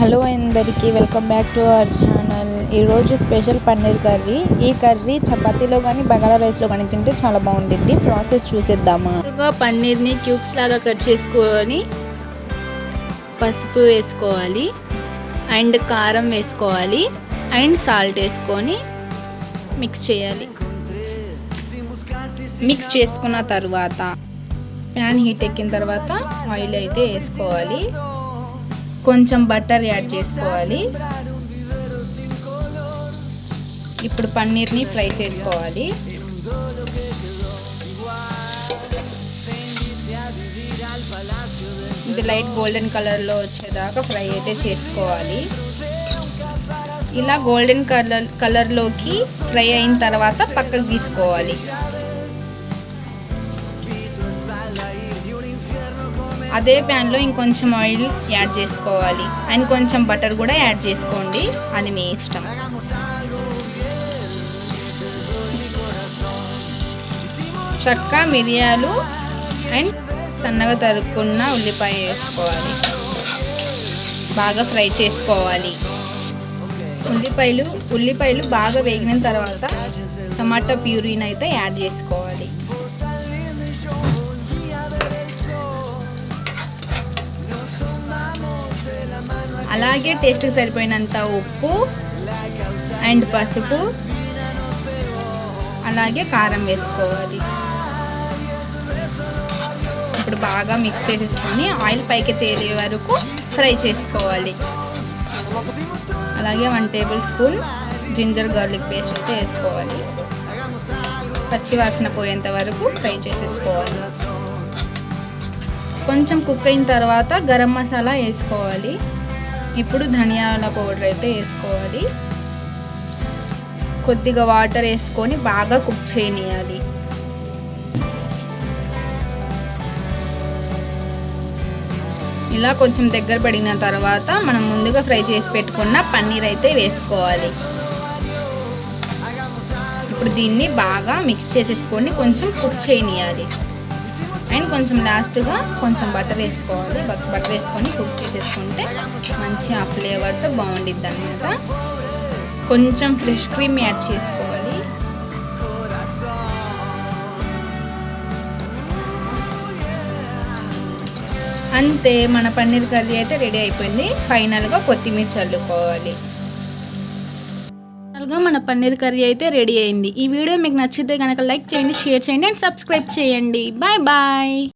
Hello అందరికీ welcome back to our channel. ఈరోజు special paneer curry. ఈ కర్రీ చపాతీలో కానీ బగారా రైస్లో కానీ తింటే చాలా బాగుంటుంది ప్రాసెస్ చూసేద్దామా? ముందుగా పన్నీర్ని క్యూబ్స్ లాగా కట్ చేసుకొని పసుపు వేసుకోవాలి అండ్ కారం వేసుకోవాలి అండ్ సాల్ట్ వేసుకొని మిక్స్ చేయాలి. మిక్స్ చేసుకున్న తర్వాత ప్యాన్ హీట్ ఎక్కిన తర్వాత ఆయిల్ అయితే వేసుకోవాలి. కొంచెం బటర్ యాడ్ చేసుకోవాలి. ఇప్పుడు పన్నీర్ని ఫ్రై చేసుకోవాలి. ఇది లైట్ గోల్డెన్ కలర్లో వచ్చేదాకా ఫ్రై అయితే చేసుకోవాలి. ఇలా గోల్డెన్ కలర్ కలర్లోకి ఫ్రై అయిన తర్వాత పక్కకు తీసుకోవాలి. అదే ప్యాన్లో ఇంకొంచెం ఆయిల్ యాడ్ చేసుకోవాలి. అండ్ కొంచెం బటర్ కూడా యాడ్ చేసుకోండి. అది మీ ఇష్టం. చక్క మిరియాలు అండ్ సన్నగా తరుక్కున్న ఉల్లిపాయ వేసుకోవాలి. బాగా ఫ్రై చేసుకోవాలి. ఉల్లిపాయలు ఉల్లిపాయలు బాగా వేగిన తర్వాత టమాటా ప్యూరీని అయితే యాడ్ చేసుకోవాలి. అలాగే టేస్ట్కి సరిపోయినంత ఉప్పు అండ్ పసుపు. అలాగే కారం వేసుకోవాలి. ఇప్పుడు బాగా మిక్స్ చేసేసుకొని ఆయిల్ పైకి తేలే వరకు ఫ్రై చేసుకోవాలి. అలాగే one tablespoon ginger garlic paste అయితే వేసుకోవాలి. పచ్చి వాసన పోయేంత వరకు ఫ్రై చేసేసుకోవాలి. కొంచెం కుక్ అయిన తర్వాత గరం మసాలా వేసుకోవాలి. ఇప్పుడు ధనియాల పౌడర్ అయితే వేసుకోవాలి. కొద్దిగా వాటర్ వేసుకొని బాగా కుక్ చేయనియాలి. ఇలా కొంచెం దగ్గర పడిన తర్వాత మనం ముందుగా ఫ్రై చేసి పెట్టుకున్న పన్నీర్ అయితే వేసుకోవాలి. ఇప్పుడు దీన్ని బాగా మిక్స్ చేసేసుకొని కొంచెం కుక్ చేయనియాలి. అండ్ కొంచెం లాస్ట్గా కొంచెం బటర్ వేసుకోవాలి. బటర్ వేసుకొని కుక్ చేసేసుకుంటే మంచి ఆ ఫ్లేవర్తో బాగుండిద్ది అనమాట కొంచెం ఫ్రెష్ క్రీమ్ యాడ్ చేసుకోవాలి. అంతే మన పన్నీర్ కర్రీ అయితే రెడీ అయిపోయింది. ఫైనల్గా కొత్తిమీర చల్లుకోవాలి. ఫైనల్గా మన పన్నీర్ కర్రీ అయితే రెడీ అయింది. ఈ వీడియో మీకు నచ్చితే కనుక లైక్ చేయండి షేర్ చేయండి అండ్ సబ్స్క్రైబ్ చేయండి. Bye bye.